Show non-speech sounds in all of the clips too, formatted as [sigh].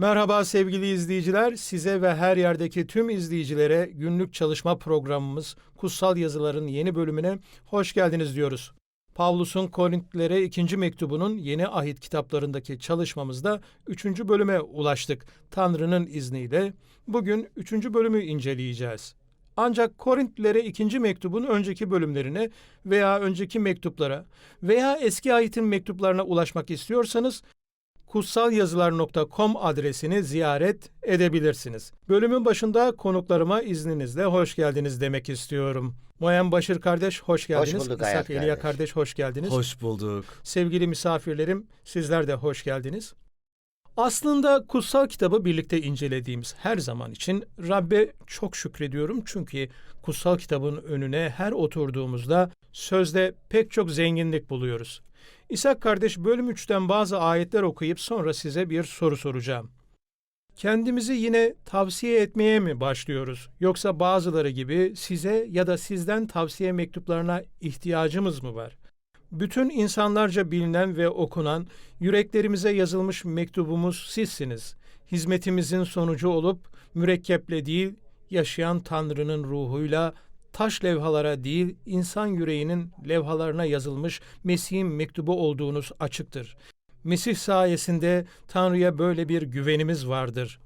Merhaba sevgili izleyiciler. Size ve her yerdeki tüm izleyicilere günlük çalışma programımız Kutsal Yazıların yeni bölümüne hoş geldiniz diyoruz. Pavlus'un Korintlilere ikinci mektubunun yeni ahit kitaplarındaki çalışmamızda üçüncü bölüme ulaştık. Tanrı'nın izniyle bugün üçüncü bölümü inceleyeceğiz. Ancak Korintlilere ikinci mektubun önceki bölümlerine veya önceki mektuplara veya eski ahitin mektuplarına ulaşmak istiyorsanız kutsalyazılar.com adresini ziyaret edebilirsiniz. Bölümün başında konuklarıma izninizle hoş geldiniz demek istiyorum. Moyen Başır kardeş hoş geldiniz. bulduk İshak Elia kardeş. kardeş hoş geldiniz. Hoş bulduk. Sevgili misafirlerim sizler de hoş geldiniz. Aslında kutsal kitabı birlikte incelediğimiz her zaman için Rabbe çok şükrediyorum çünkü kutsal kitabın önüne her oturduğumuzda sözde pek çok zenginlik buluyoruz. İshak kardeş bölüm 3'ten bazı ayetler okuyup sonra size bir soru soracağım. Kendimizi yine tavsiye etmeye mi başlıyoruz? Yoksa bazıları gibi size ya da sizden tavsiye mektuplarına ihtiyacımız mı var? Bütün insanlarca bilinen ve okunan, yüreklerimize yazılmış mektubumuz sizsiniz. Hizmetimizin sonucu olup mürekkeple değil, yaşayan Tanrı'nın ruhuyla taş levhalara değil, insan yüreğinin levhalarına yazılmış Mesih'in mektubu olduğunuz açıktır. Mesih sayesinde Tanrı'ya böyle bir güvenimiz vardır.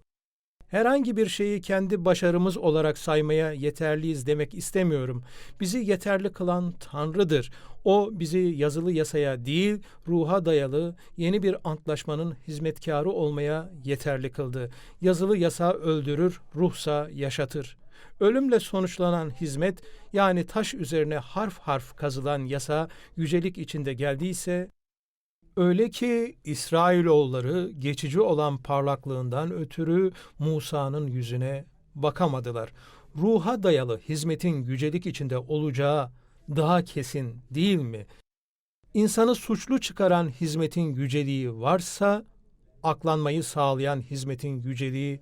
Herhangi bir şeyi kendi başarımız olarak saymaya yeterliyiz demek istemiyorum. Bizi yeterli kılan Tanrı'dır. O bizi yazılı yasaya değil, ruha dayalı yeni bir antlaşmanın hizmetkarı olmaya yeterli kıldı. Yazılı yasa öldürür, ruhsa yaşatır. Ölümle sonuçlanan hizmet yani taş üzerine harf harf kazılan yasa yücelik içinde geldiyse Öyle ki İsrailoğulları geçici olan parlaklığından ötürü Musa'nın yüzüne bakamadılar. Ruha dayalı hizmetin yücelik içinde olacağı daha kesin değil mi? İnsanı suçlu çıkaran hizmetin yüceliği varsa, aklanmayı sağlayan hizmetin yüceliği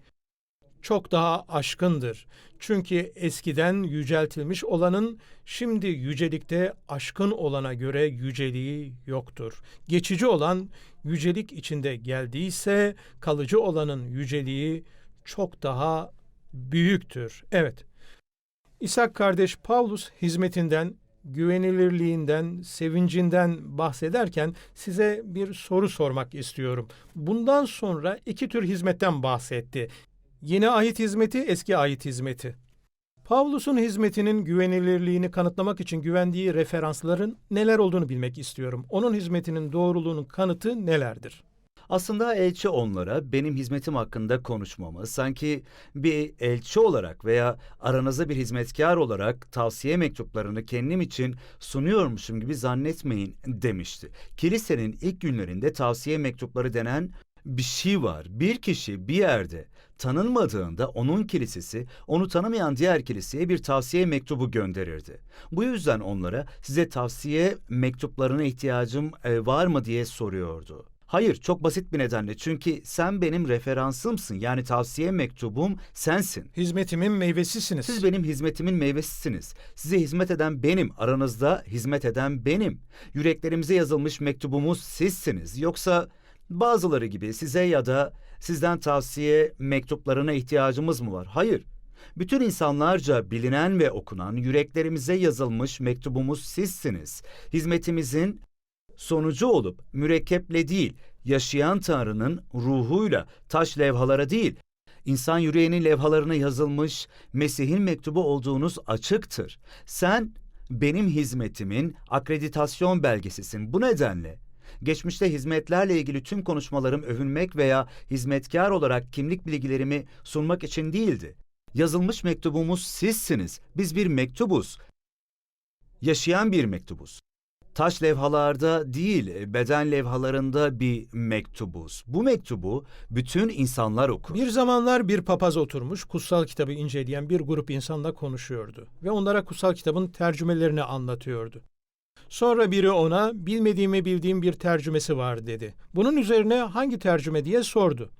çok daha aşkındır. Çünkü eskiden yüceltilmiş olanın şimdi yücelikte aşkın olana göre yüceliği yoktur. Geçici olan yücelik içinde geldiyse kalıcı olanın yüceliği çok daha büyüktür. Evet. İshak kardeş Paulus hizmetinden, güvenilirliğinden, sevincinden bahsederken size bir soru sormak istiyorum. Bundan sonra iki tür hizmetten bahsetti. Yeni ahit hizmeti, eski ahit hizmeti. Pavlus'un hizmetinin güvenilirliğini kanıtlamak için güvendiği referansların neler olduğunu bilmek istiyorum. Onun hizmetinin doğruluğunun kanıtı nelerdir? Aslında elçi onlara benim hizmetim hakkında konuşmamı sanki bir elçi olarak veya aranızda bir hizmetkar olarak tavsiye mektuplarını kendim için sunuyormuşum gibi zannetmeyin demişti. Kilisenin ilk günlerinde tavsiye mektupları denen bir şey var. Bir kişi bir yerde tanınmadığında onun kilisesi onu tanımayan diğer kiliseye bir tavsiye mektubu gönderirdi. Bu yüzden onlara size tavsiye mektuplarına ihtiyacım e, var mı diye soruyordu. Hayır, çok basit bir nedenle. Çünkü sen benim referansımsın. Yani tavsiye mektubum sensin. Hizmetimin meyvesisiniz. Siz benim hizmetimin meyvesisiniz. Size hizmet eden benim, aranızda hizmet eden benim. Yüreklerimize yazılmış mektubumuz sizsiniz. Yoksa bazıları gibi size ya da sizden tavsiye mektuplarına ihtiyacımız mı var? Hayır. Bütün insanlarca bilinen ve okunan yüreklerimize yazılmış mektubumuz sizsiniz. Hizmetimizin sonucu olup mürekkeple değil, yaşayan Tanrı'nın ruhuyla taş levhalara değil, insan yüreğinin levhalarına yazılmış Mesih'in mektubu olduğunuz açıktır. Sen benim hizmetimin akreditasyon belgesisin. Bu nedenle geçmişte hizmetlerle ilgili tüm konuşmalarım övünmek veya hizmetkar olarak kimlik bilgilerimi sunmak için değildi. Yazılmış mektubumuz sizsiniz. Biz bir mektubuz. Yaşayan bir mektubuz. Taş levhalarda değil, beden levhalarında bir mektubuz. Bu mektubu bütün insanlar okur. Bir zamanlar bir papaz oturmuş, kutsal kitabı inceleyen bir grup insanla konuşuyordu ve onlara kutsal kitabın tercümelerini anlatıyordu. Sonra biri ona bilmediğimi bildiğim bir tercümesi var dedi. Bunun üzerine hangi tercüme diye sordu.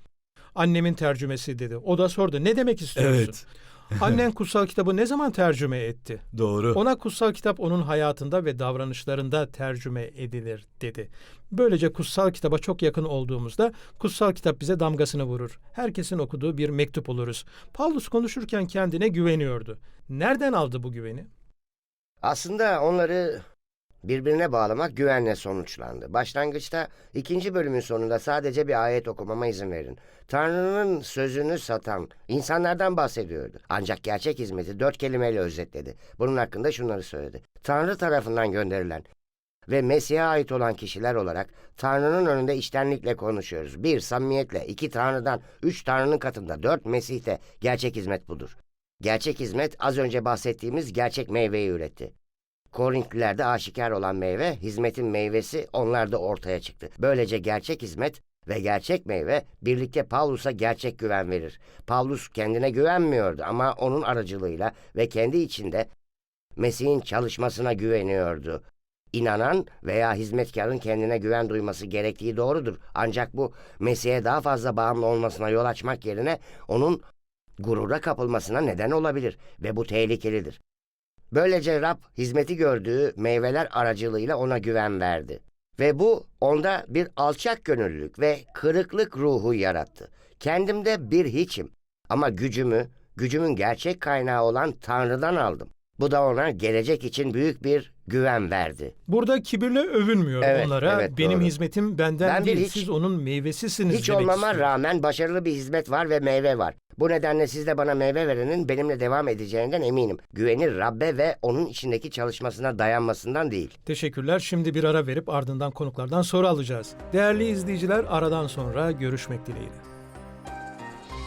Annemin tercümesi dedi. O da sordu ne demek istiyorsun? [laughs] Annen [laughs] kutsal kitabı ne zaman tercüme etti? doğru. Ona kutsal kitap onun hayatında ve davranışlarında tercüme edilir dedi. Böylece kutsal kitaba çok yakın olduğumuzda kutsal kitap bize damgasını vurur. Herkesin okuduğu bir mektup oluruz. Paulus konuşurken kendine güveniyordu. Nereden aldı bu güveni? Aslında onları birbirine bağlamak güvenle sonuçlandı. Başlangıçta ikinci bölümün sonunda sadece bir ayet okumama izin verin. Tanrı'nın sözünü satan insanlardan bahsediyordu. Ancak gerçek hizmeti dört kelimeyle özetledi. Bunun hakkında şunları söyledi. Tanrı tarafından gönderilen ve Mesih'e ait olan kişiler olarak Tanrı'nın önünde içtenlikle konuşuyoruz. Bir, samimiyetle. iki Tanrı'dan. Üç, Tanrı'nın katında. Dört, Mesih'te. Gerçek hizmet budur. Gerçek hizmet az önce bahsettiğimiz gerçek meyveyi üretti. Korintlilerde aşikar olan meyve, hizmetin meyvesi onlarda ortaya çıktı. Böylece gerçek hizmet ve gerçek meyve birlikte Pavlus'a gerçek güven verir. Pavlus kendine güvenmiyordu ama onun aracılığıyla ve kendi içinde Mesih'in çalışmasına güveniyordu. İnanan veya hizmetkarın kendine güven duyması gerektiği doğrudur. Ancak bu Mesih'e daha fazla bağımlı olmasına yol açmak yerine onun gurura kapılmasına neden olabilir ve bu tehlikelidir. Böylece Rab hizmeti gördüğü meyveler aracılığıyla ona güven verdi. Ve bu onda bir alçak gönüllülük ve kırıklık ruhu yarattı. Kendimde bir hiçim ama gücümü, gücümün gerçek kaynağı olan Tanrı'dan aldım. Bu da ona gelecek için büyük bir güven verdi. Burada kibirle övünmüyor Evet, onlara. evet, Benim doğru. hizmetim benden Ben değil, hiç- siz onun meyvesisiniz Hiç olmama istiyor. rağmen başarılı bir hizmet var ve meyve var. Bu nedenle siz de bana meyve verenin benimle devam edeceğinden eminim. Güveni Rabbe ve onun içindeki çalışmasına dayanmasından değil. Teşekkürler. Şimdi bir ara verip ardından konuklardan soru alacağız. Değerli izleyiciler aradan sonra görüşmek dileğiyle.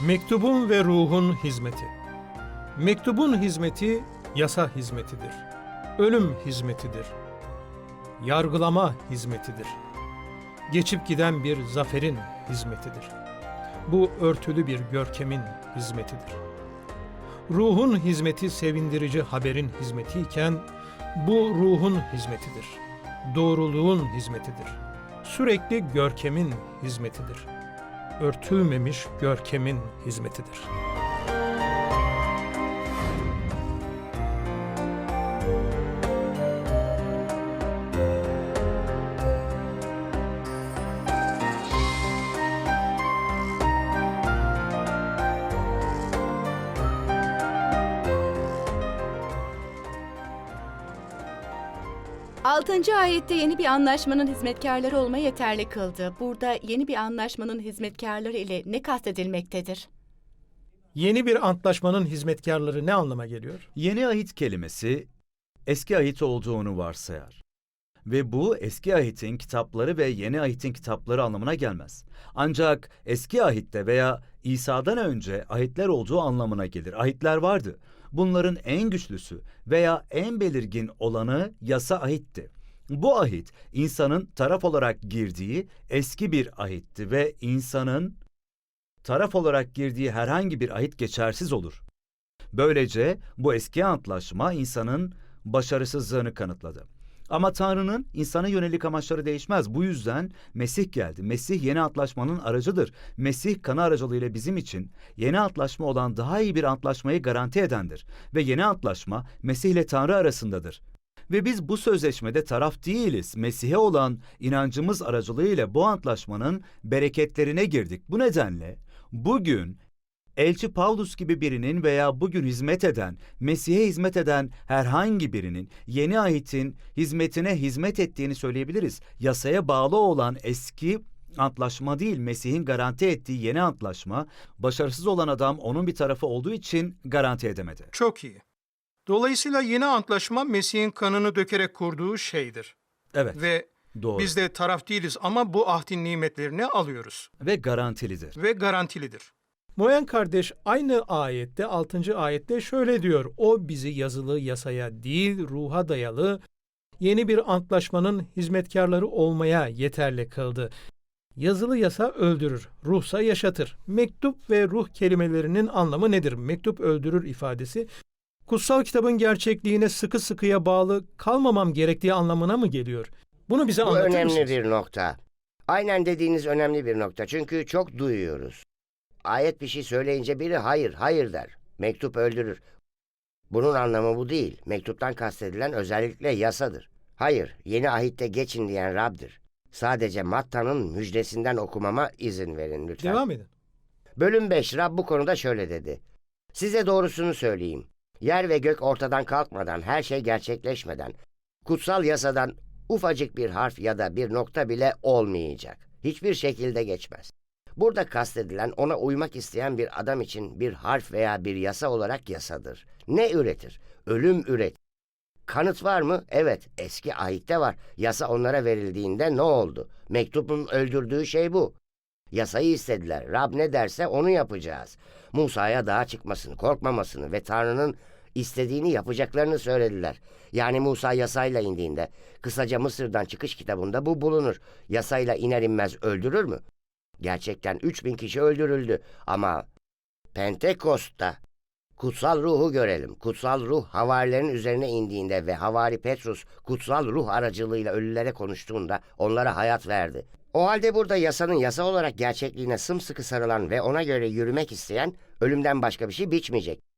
Mektubun ve ruhun hizmeti. Mektubun hizmeti yasa hizmetidir. Ölüm hizmetidir. Yargılama hizmetidir. Geçip giden bir zaferin hizmetidir. Bu örtülü bir görkemin hizmetidir. Ruhun hizmeti sevindirici haberin hizmetiyken bu ruhun hizmetidir. Doğruluğun hizmetidir. Sürekli görkemin hizmetidir. Örtülmemiş görkemin hizmetidir. Altıncı ayette yeni bir anlaşmanın hizmetkarları olma yeterli kıldı. Burada yeni bir anlaşmanın hizmetkarları ile ne kastedilmektedir? Yeni bir antlaşmanın hizmetkarları ne anlama geliyor? Yeni ahit kelimesi eski ahit olduğunu varsayar. Ve bu eski ahitin kitapları ve yeni ahitin kitapları anlamına gelmez. Ancak eski ahitte veya İsa'dan önce ahitler olduğu anlamına gelir. Ahitler vardı. Bunların en güçlüsü veya en belirgin olanı yasa ahitti. Bu ahit insanın taraf olarak girdiği eski bir ahitti ve insanın taraf olarak girdiği herhangi bir ahit geçersiz olur. Böylece bu eski antlaşma insanın başarısızlığını kanıtladı. Ama Tanrı'nın insana yönelik amaçları değişmez. Bu yüzden Mesih geldi. Mesih yeni antlaşmanın aracıdır. Mesih kanı aracılığıyla bizim için yeni antlaşma olan daha iyi bir antlaşmayı garanti edendir. Ve yeni antlaşma Mesih ile Tanrı arasındadır. Ve biz bu sözleşmede taraf değiliz. Mesih'e olan inancımız aracılığıyla bu antlaşmanın bereketlerine girdik. Bu nedenle bugün Elçi Paulus gibi birinin veya bugün hizmet eden, Mesih'e hizmet eden herhangi birinin yeni ahitin hizmetine hizmet ettiğini söyleyebiliriz. Yasaya bağlı olan eski antlaşma değil, Mesih'in garanti ettiği yeni antlaşma, başarısız olan adam onun bir tarafı olduğu için garanti edemedi. Çok iyi. Dolayısıyla yeni antlaşma Mesih'in kanını dökerek kurduğu şeydir. Evet, Ve doğru. biz de taraf değiliz ama bu ahdin nimetlerini alıyoruz. Ve garantilidir. ve garantilidir. Moyen kardeş aynı ayette 6. ayette şöyle diyor. O bizi yazılı yasaya değil ruha dayalı yeni bir antlaşmanın hizmetkarları olmaya yeterli kıldı. Yazılı yasa öldürür, ruhsa yaşatır. Mektup ve ruh kelimelerinin anlamı nedir? Mektup öldürür ifadesi kutsal kitabın gerçekliğine sıkı sıkıya bağlı kalmamam gerektiği anlamına mı geliyor? Bunu bize Bu anlatır önemli mısınız? bir nokta. Aynen dediğiniz önemli bir nokta. Çünkü çok duyuyoruz. Ayet bir şey söyleyince biri hayır, hayır der. Mektup öldürür. Bunun anlamı bu değil. Mektuptan kastedilen özellikle yasadır. Hayır, yeni ahitte geçin diyen Rab'dir. Sadece Matta'nın müjdesinden okumama izin verin lütfen. Devam edin. Bölüm 5 Rab bu konuda şöyle dedi. Size doğrusunu söyleyeyim. Yer ve gök ortadan kalkmadan, her şey gerçekleşmeden, kutsal yasadan ufacık bir harf ya da bir nokta bile olmayacak. Hiçbir şekilde geçmez. Burada kastedilen ona uymak isteyen bir adam için bir harf veya bir yasa olarak yasadır. Ne üretir? Ölüm üret. Kanıt var mı? Evet, eski ahitte var. Yasa onlara verildiğinde ne oldu? Mektubun öldürdüğü şey bu. Yasayı istediler. Rab ne derse onu yapacağız. Musa'ya dağa çıkmasını, korkmamasını ve Tanrı'nın istediğini yapacaklarını söylediler. Yani Musa yasayla indiğinde, kısaca Mısır'dan çıkış kitabında bu bulunur. Yasayla iner inmez öldürür mü? Gerçekten 3000 kişi öldürüldü ama Pentekost'ta kutsal ruhu görelim. Kutsal ruh havarilerin üzerine indiğinde ve havari Petrus kutsal ruh aracılığıyla ölülere konuştuğunda onlara hayat verdi. O halde burada yasanın yasa olarak gerçekliğine sımsıkı sarılan ve ona göre yürümek isteyen ölümden başka bir şey biçmeyecek.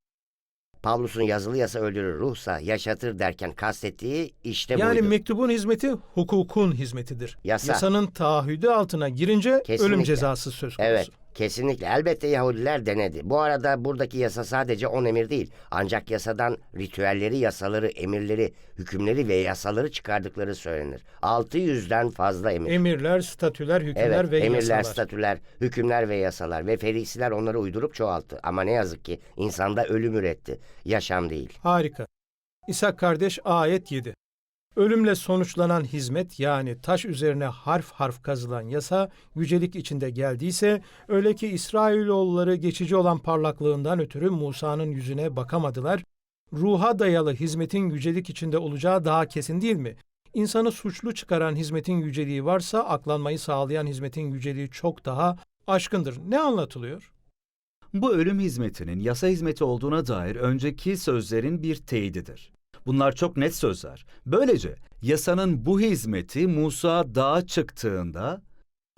Pavlus'un yazılı yasa öldürür ruhsa yaşatır derken kastettiği işte Yani buydu. mektubun hizmeti hukukun hizmetidir. Yasa. Yasanın taahhüdü altına girince Kesinlikle. ölüm cezası söz konusu. Evet, kesinlikle. Elbette Yahudiler denedi. Bu arada buradaki yasa sadece on emir değil. Ancak yasadan ritüelleri, yasaları, emirleri, hükümleri ve yasaları çıkardıkları söylenir. 600'den fazla emir. Emirler, statüler, hükümler evet, ve emirler, yasalar. statüler, hükümler ve yasalar ve ferisiler onları uydurup çoğalttı. Ama ne yazık ki insanda ölüm üretti, yaşam değil. Harika. İshak kardeş ayet 7. Ölümle sonuçlanan hizmet yani taş üzerine harf harf kazılan yasa yücelik içinde geldiyse öyle ki İsrailoğulları geçici olan parlaklığından ötürü Musa'nın yüzüne bakamadılar. Ruha dayalı hizmetin yücelik içinde olacağı daha kesin değil mi? İnsanı suçlu çıkaran hizmetin yüceliği varsa aklanmayı sağlayan hizmetin yüceliği çok daha aşkındır. Ne anlatılıyor? Bu ölüm hizmetinin yasa hizmeti olduğuna dair önceki sözlerin bir teyididir. Bunlar çok net sözler. Böylece yasanın bu hizmeti Musa dağa çıktığında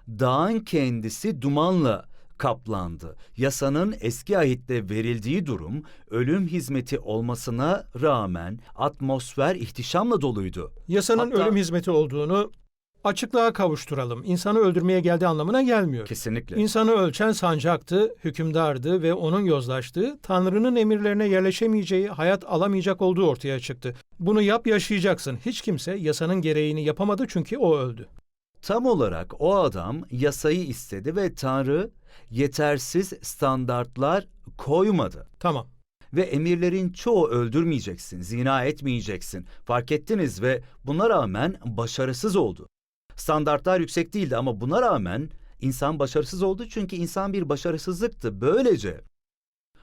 dağın kendisi dumanla kaplandı. Yasanın eski ahitte verildiği durum ölüm hizmeti olmasına rağmen atmosfer ihtişamla doluydu. Yasanın Hatta- ölüm hizmeti olduğunu açıklığa kavuşturalım. İnsanı öldürmeye geldiği anlamına gelmiyor. Kesinlikle. İnsanı ölçen sancaktı, hükümdardı ve onun yozlaştığı, Tanrı'nın emirlerine yerleşemeyeceği, hayat alamayacak olduğu ortaya çıktı. Bunu yap yaşayacaksın. Hiç kimse yasanın gereğini yapamadı çünkü o öldü. Tam olarak o adam yasayı istedi ve Tanrı yetersiz standartlar koymadı. Tamam. Ve emirlerin çoğu öldürmeyeceksin, zina etmeyeceksin. Fark ettiniz ve buna rağmen başarısız oldu. Standartlar yüksek değildi ama buna rağmen insan başarısız oldu çünkü insan bir başarısızlıktı. Böylece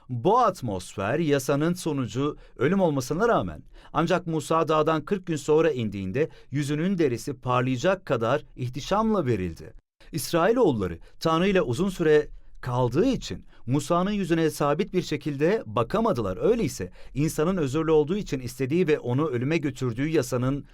bu atmosfer yasanın sonucu ölüm olmasına rağmen ancak Musa dağdan 40 gün sonra indiğinde yüzünün derisi parlayacak kadar ihtişamla verildi. İsrailoğulları Tanrı ile uzun süre kaldığı için Musa'nın yüzüne sabit bir şekilde bakamadılar. Öyleyse insanın özürlü olduğu için istediği ve onu ölüme götürdüğü yasanın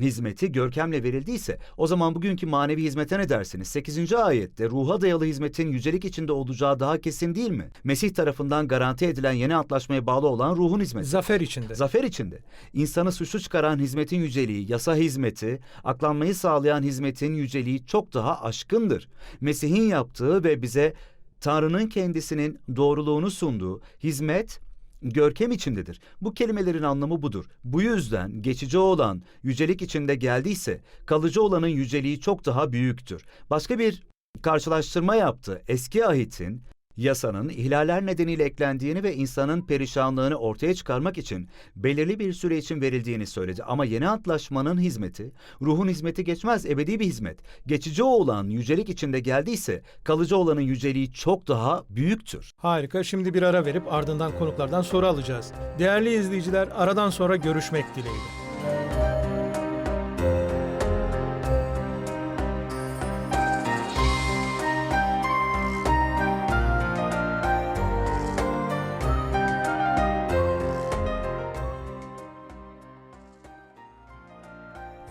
hizmeti görkemle verildiyse o zaman bugünkü manevi hizmete ne dersiniz? 8. ayette ruha dayalı hizmetin yücelik içinde olacağı daha kesin değil mi? Mesih tarafından garanti edilen yeni antlaşmaya bağlı olan ruhun hizmeti. Zafer içinde. Zafer içinde. İnsanı suçlu çıkaran hizmetin yüceliği, yasa hizmeti, aklanmayı sağlayan hizmetin yüceliği çok daha aşkındır. Mesih'in yaptığı ve bize Tanrı'nın kendisinin doğruluğunu sunduğu hizmet görkem içindedir. Bu kelimelerin anlamı budur. Bu yüzden geçici olan yücelik içinde geldiyse kalıcı olanın yüceliği çok daha büyüktür. Başka bir karşılaştırma yaptı. Eski ahitin yasanın ihlaller nedeniyle eklendiğini ve insanın perişanlığını ortaya çıkarmak için belirli bir süre için verildiğini söyledi. Ama yeni antlaşmanın hizmeti, ruhun hizmeti geçmez, ebedi bir hizmet. Geçici olan yücelik içinde geldiyse kalıcı olanın yüceliği çok daha büyüktür. Harika. Şimdi bir ara verip ardından konuklardan soru alacağız. Değerli izleyiciler, aradan sonra görüşmek dileğiyle.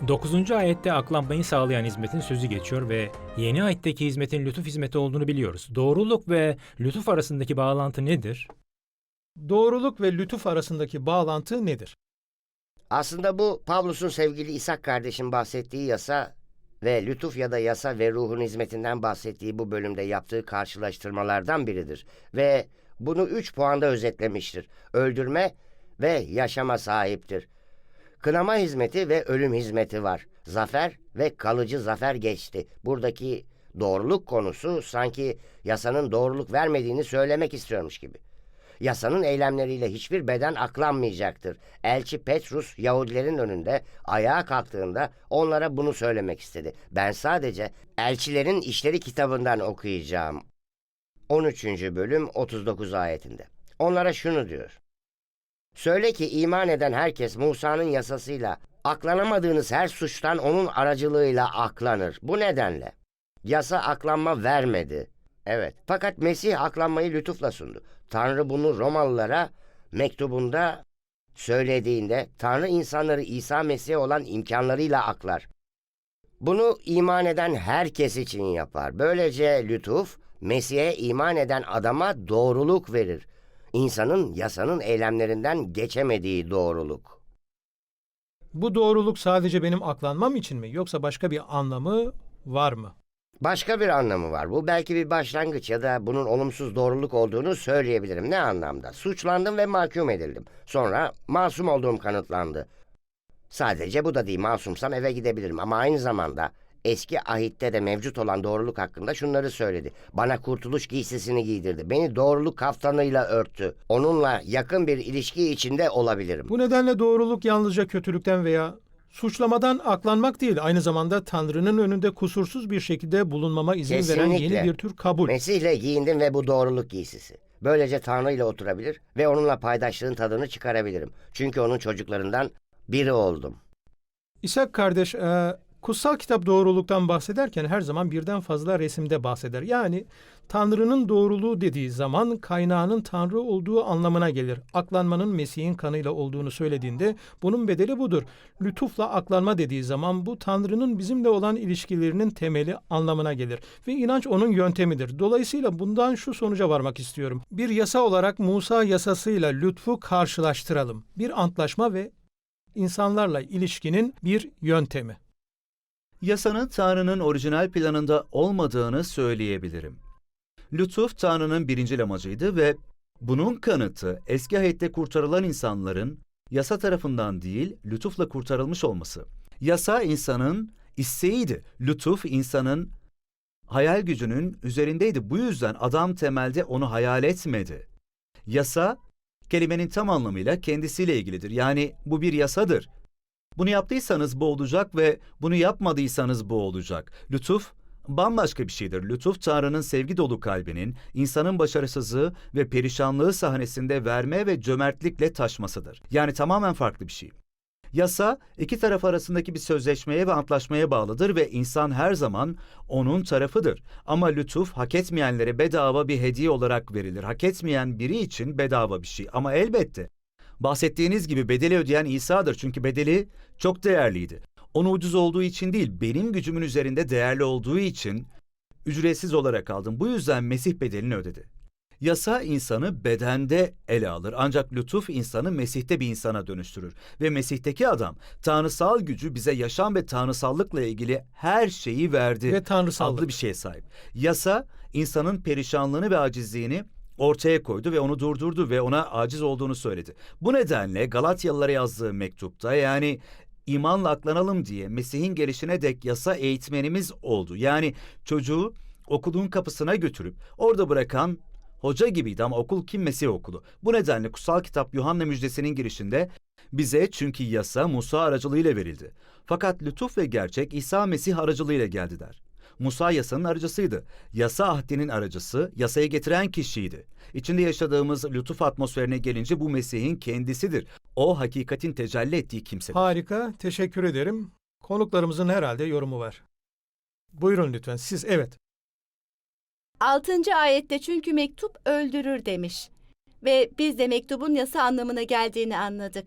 Dokuzuncu ayette aklanmayı sağlayan hizmetin sözü geçiyor ve yeni ayetteki hizmetin lütuf hizmeti olduğunu biliyoruz. Doğruluk ve lütuf arasındaki bağlantı nedir? Doğruluk ve lütuf arasındaki bağlantı nedir? Aslında bu Pavlus'un sevgili İshak kardeşin bahsettiği yasa ve lütuf ya da yasa ve ruhun hizmetinden bahsettiği bu bölümde yaptığı karşılaştırmalardan biridir. Ve bunu üç puanda özetlemiştir. Öldürme ve yaşama sahiptir. Kınama hizmeti ve ölüm hizmeti var. Zafer ve kalıcı zafer geçti. Buradaki doğruluk konusu sanki yasanın doğruluk vermediğini söylemek istiyormuş gibi. Yasanın eylemleriyle hiçbir beden aklanmayacaktır. Elçi Petrus Yahudilerin önünde ayağa kalktığında onlara bunu söylemek istedi. Ben sadece elçilerin işleri kitabından okuyacağım. 13. bölüm 39 ayetinde. Onlara şunu diyor. Söyle ki iman eden herkes Musa'nın yasasıyla aklanamadığınız her suçtan onun aracılığıyla aklanır. Bu nedenle yasa aklanma vermedi. Evet. Fakat Mesih aklanmayı lütufla sundu. Tanrı bunu Romalılara mektubunda söylediğinde Tanrı insanları İsa Mesih'e olan imkanlarıyla aklar. Bunu iman eden herkes için yapar. Böylece lütuf Mesih'e iman eden adama doğruluk verir. İnsanın yasanın eylemlerinden geçemediği doğruluk. Bu doğruluk sadece benim aklanmam için mi yoksa başka bir anlamı var mı? Başka bir anlamı var. Bu belki bir başlangıç ya da bunun olumsuz doğruluk olduğunu söyleyebilirim. Ne anlamda? Suçlandım ve mahkum edildim. Sonra masum olduğum kanıtlandı. Sadece bu da değil. Masumsam eve gidebilirim ama aynı zamanda eski ahitte de mevcut olan doğruluk hakkında şunları söyledi. Bana kurtuluş giysisini giydirdi. Beni doğruluk kaftanıyla örttü. Onunla yakın bir ilişki içinde olabilirim. Bu nedenle doğruluk yalnızca kötülükten veya suçlamadan aklanmak değil, aynı zamanda Tanrı'nın önünde kusursuz bir şekilde bulunmama izin veren Kesinlikle. yeni bir tür kabul. Mesih'le giyindim ve bu doğruluk giysisi. Böylece Tanrı ile oturabilir ve onunla paydaşlığın tadını çıkarabilirim. Çünkü onun çocuklarından biri oldum. İshak kardeş, e, kutsal kitap doğruluktan bahsederken her zaman birden fazla resimde bahseder. Yani Tanrı'nın doğruluğu dediği zaman kaynağının Tanrı olduğu anlamına gelir. Aklanmanın Mesih'in kanıyla olduğunu söylediğinde bunun bedeli budur. Lütufla aklanma dediği zaman bu Tanrı'nın bizimle olan ilişkilerinin temeli anlamına gelir. Ve inanç onun yöntemidir. Dolayısıyla bundan şu sonuca varmak istiyorum. Bir yasa olarak Musa yasasıyla lütfu karşılaştıralım. Bir antlaşma ve insanlarla ilişkinin bir yöntemi. Yasanın Tanrı'nın orijinal planında olmadığını söyleyebilirim. Lütuf Tanrı'nın birinci amacıydı ve bunun kanıtı eski ahette kurtarılan insanların yasa tarafından değil lütufla kurtarılmış olması. Yasa insanın isteğiydi. Lütuf insanın hayal gücünün üzerindeydi. Bu yüzden adam temelde onu hayal etmedi. Yasa kelimenin tam anlamıyla kendisiyle ilgilidir. Yani bu bir yasadır. Bunu yaptıysanız bu olacak ve bunu yapmadıysanız bu olacak. Lütuf bambaşka bir şeydir. Lütuf Tanrı'nın sevgi dolu kalbinin insanın başarısızlığı ve perişanlığı sahnesinde verme ve cömertlikle taşmasıdır. Yani tamamen farklı bir şey. Yasa iki taraf arasındaki bir sözleşmeye ve antlaşmaya bağlıdır ve insan her zaman onun tarafıdır. Ama lütuf hak etmeyenlere bedava bir hediye olarak verilir. Hak etmeyen biri için bedava bir şey. Ama elbette bahsettiğiniz gibi bedeli ödeyen İsa'dır çünkü bedeli çok değerliydi. Onu ucuz olduğu için değil, benim gücümün üzerinde değerli olduğu için ücretsiz olarak aldım. Bu yüzden Mesih bedelini ödedi. Yasa insanı bedende ele alır ancak lütuf insanı Mesih'te bir insana dönüştürür. Ve Mesih'teki adam tanrısal gücü bize yaşam ve tanrısallıkla ilgili her şeyi verdi. Ve tanrısallık. adlı bir şeye sahip. Yasa insanın perişanlığını ve acizliğini ortaya koydu ve onu durdurdu ve ona aciz olduğunu söyledi. Bu nedenle Galatyalılara yazdığı mektupta yani imanla aklanalım diye Mesih'in gelişine dek yasa eğitmenimiz oldu. Yani çocuğu okulun kapısına götürüp orada bırakan hoca gibiydi ama okul kim Mesih okulu. Bu nedenle kutsal kitap Yuhanna müjdesinin girişinde bize çünkü yasa Musa aracılığıyla verildi. Fakat lütuf ve gerçek İsa Mesih aracılığıyla geldi der. Musa yasanın aracısıydı. Yasa ahdinin aracısı, yasayı getiren kişiydi. İçinde yaşadığımız lütuf atmosferine gelince bu Mesih'in kendisidir. O hakikatin tecelli ettiği kimsedir. Harika, teşekkür ederim. Konuklarımızın herhalde yorumu var. Buyurun lütfen, siz evet. Altıncı ayette çünkü mektup öldürür demiş. Ve biz de mektubun yasa anlamına geldiğini anladık.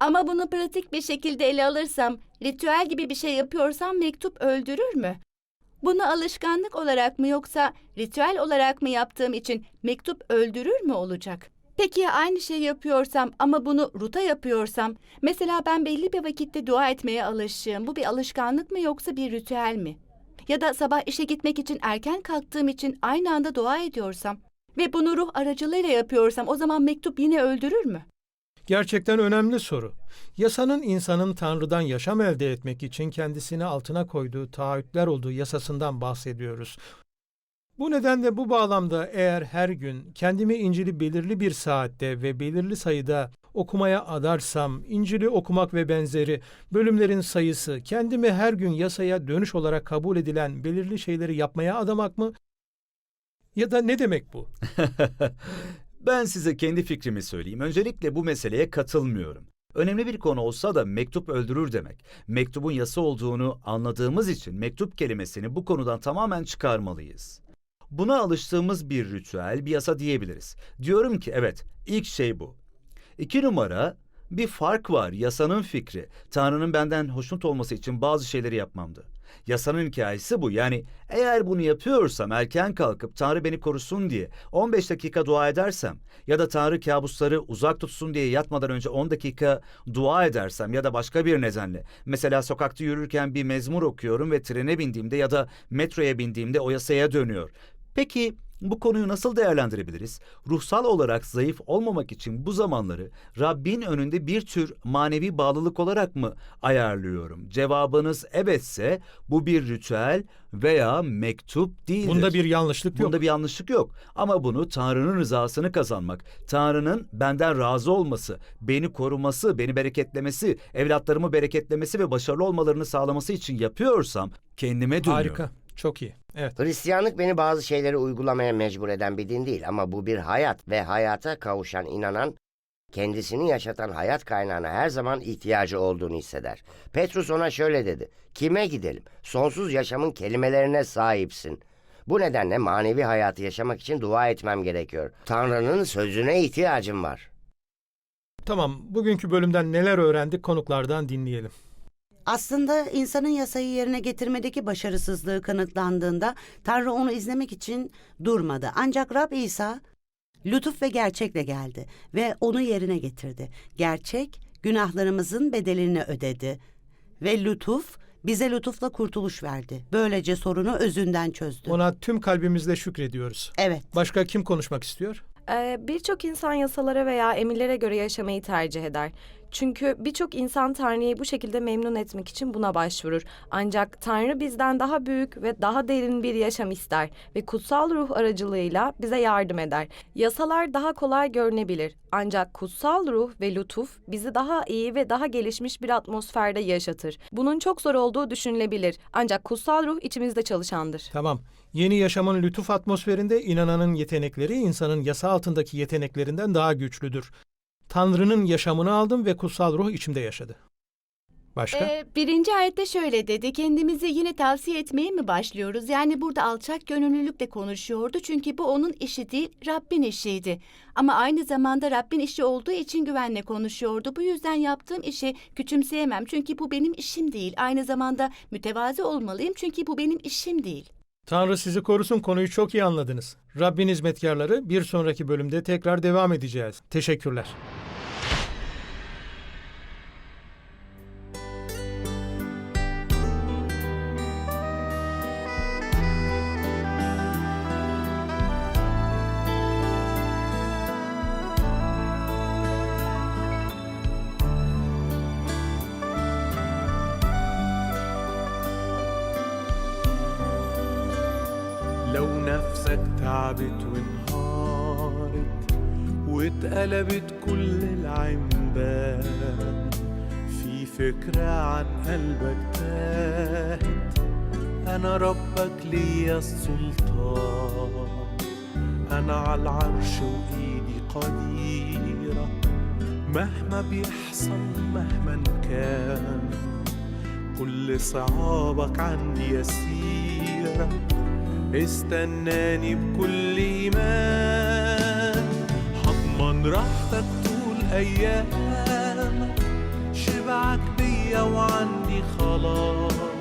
Ama bunu pratik bir şekilde ele alırsam, ritüel gibi bir şey yapıyorsam mektup öldürür mü? Bunu alışkanlık olarak mı yoksa ritüel olarak mı yaptığım için mektup öldürür mü olacak? Peki ya aynı şey yapıyorsam ama bunu ruta yapıyorsam, mesela ben belli bir vakitte dua etmeye alışığım. Bu bir alışkanlık mı yoksa bir ritüel mi? Ya da sabah işe gitmek için erken kalktığım için aynı anda dua ediyorsam ve bunu ruh aracılığıyla yapıyorsam o zaman mektup yine öldürür mü? Gerçekten önemli soru. Yasanın insanın Tanrı'dan yaşam elde etmek için kendisini altına koyduğu taahhütler olduğu yasasından bahsediyoruz. Bu nedenle bu bağlamda eğer her gün kendimi İncil'i belirli bir saatte ve belirli sayıda okumaya adarsam, İncil'i okumak ve benzeri bölümlerin sayısı kendimi her gün yasaya dönüş olarak kabul edilen belirli şeyleri yapmaya adamak mı? Ya da ne demek bu? [laughs] ben size kendi fikrimi söyleyeyim. Öncelikle bu meseleye katılmıyorum. Önemli bir konu olsa da mektup öldürür demek. Mektubun yasa olduğunu anladığımız için mektup kelimesini bu konudan tamamen çıkarmalıyız. Buna alıştığımız bir ritüel, bir yasa diyebiliriz. Diyorum ki evet, ilk şey bu. İki numara, bir fark var. Yasanın fikri. Tanrı'nın benden hoşnut olması için bazı şeyleri yapmamdı. Yasanın hikayesi bu. Yani eğer bunu yapıyorsam erken kalkıp Tanrı beni korusun diye 15 dakika dua edersem ya da Tanrı kabusları uzak tutsun diye yatmadan önce 10 dakika dua edersem ya da başka bir nedenle mesela sokakta yürürken bir mezmur okuyorum ve trene bindiğimde ya da metroya bindiğimde o yasaya dönüyor. Peki bu konuyu nasıl değerlendirebiliriz? Ruhsal olarak zayıf olmamak için bu zamanları Rabbin önünde bir tür manevi bağlılık olarak mı ayarlıyorum? Cevabınız evetse bu bir ritüel veya mektup değildir. Bunda bir yanlışlık yok. Bunda bir yanlışlık yok. Ama bunu Tanrı'nın rızasını kazanmak, Tanrı'nın benden razı olması, beni koruması, beni bereketlemesi, evlatlarımı bereketlemesi ve başarılı olmalarını sağlaması için yapıyorsam kendime dönüyorum. Harika, çok iyi. Evet. Hristiyanlık beni bazı şeyleri uygulamaya mecbur eden bir din değil ama bu bir hayat ve hayata kavuşan inanan kendisini yaşatan hayat kaynağına her zaman ihtiyacı olduğunu hisseder. Petrus ona şöyle dedi. Kime gidelim? Sonsuz yaşamın kelimelerine sahipsin. Bu nedenle manevi hayatı yaşamak için dua etmem gerekiyor. Tanrı'nın sözüne ihtiyacım var. Tamam, bugünkü bölümden neler öğrendik konuklardan dinleyelim. Aslında insanın yasayı yerine getirmedeki başarısızlığı kanıtlandığında Tanrı onu izlemek için durmadı. Ancak Rab İsa lütuf ve gerçekle geldi ve onu yerine getirdi. Gerçek günahlarımızın bedelini ödedi ve lütuf bize lütufla kurtuluş verdi. Böylece sorunu özünden çözdü. Ona tüm kalbimizle şükrediyoruz. Evet. Başka kim konuşmak istiyor? Ee, Birçok insan yasalara veya emirlere göre yaşamayı tercih eder. Çünkü birçok insan Tanrı'yı bu şekilde memnun etmek için buna başvurur. Ancak Tanrı bizden daha büyük ve daha derin bir yaşam ister ve kutsal ruh aracılığıyla bize yardım eder. Yasalar daha kolay görünebilir. Ancak kutsal ruh ve lütuf bizi daha iyi ve daha gelişmiş bir atmosferde yaşatır. Bunun çok zor olduğu düşünülebilir. Ancak kutsal ruh içimizde çalışandır. Tamam. Yeni yaşamın lütuf atmosferinde inananın yetenekleri insanın yasa altındaki yeteneklerinden daha güçlüdür. Tanrı'nın yaşamını aldım ve kutsal ruh içimde yaşadı. Başka? Ee, birinci ayette şöyle dedi, kendimizi yine tavsiye etmeye mi başlıyoruz? Yani burada alçak gönüllülükle konuşuyordu çünkü bu onun işi değil, Rabbin işiydi. Ama aynı zamanda Rabbin işi olduğu için güvenle konuşuyordu. Bu yüzden yaptığım işi küçümseyemem çünkü bu benim işim değil. Aynı zamanda mütevazi olmalıyım çünkü bu benim işim değil. Tanrı sizi korusun konuyu çok iyi anladınız. Rabbin hizmetkarları bir sonraki bölümde tekrar devam edeceğiz. Teşekkürler. السلطان. أنا على العرش وإيدي قديرة. مهما بيحصل مهما كان كل صعابك عندي يسيرة. استناني بكل إيمان. هضمن راحتك طول أيامك شبعك بيا وعندي خلاص.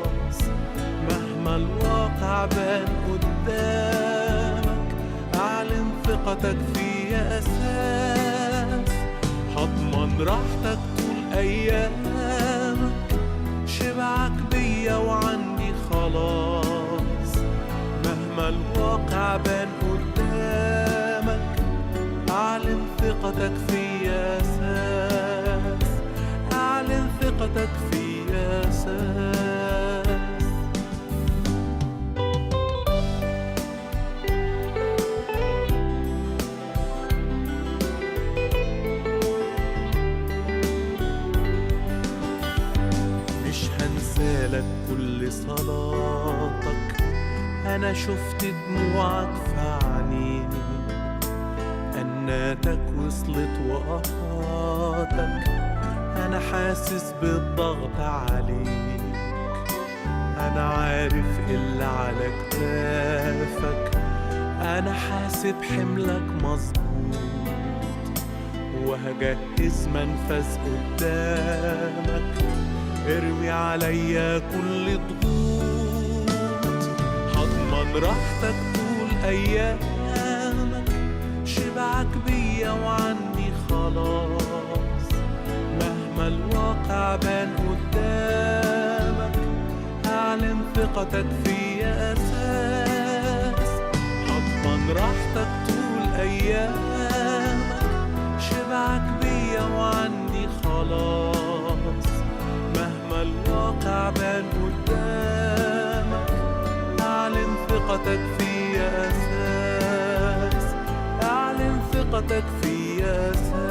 مهما الواقع بان قدامك. أعلن ثقتك فيا أساس. هضمن راحتك طول أيامك. شبعك بيا وعندي خلاص. مهما الواقع بان قدامك أعلن ثقتك فيا أساس. أعلن ثقتك فيا أساس. أنا شفت دموعك في عينيك أناتك وصلت وقهاتك أنا حاسس بالضغط عليك. أنا عارف اللي على كتافك. أنا حاسب حملك مظبوط. وهجهز منفذ قدامك. ارمي عليا كل ضغوط. هضمن راحتك طول ايامك شبعك بيا وعندي خلاص. مهما الواقع بان قدامك أعلن ثقتك فيا أساس. هضمن راحتك طول أيامك شبعك بيا وعندي خلاص. مهما الواقع بان قدامك أعلن ثقتك فيا أساس أعلن ثقتك فيا أساس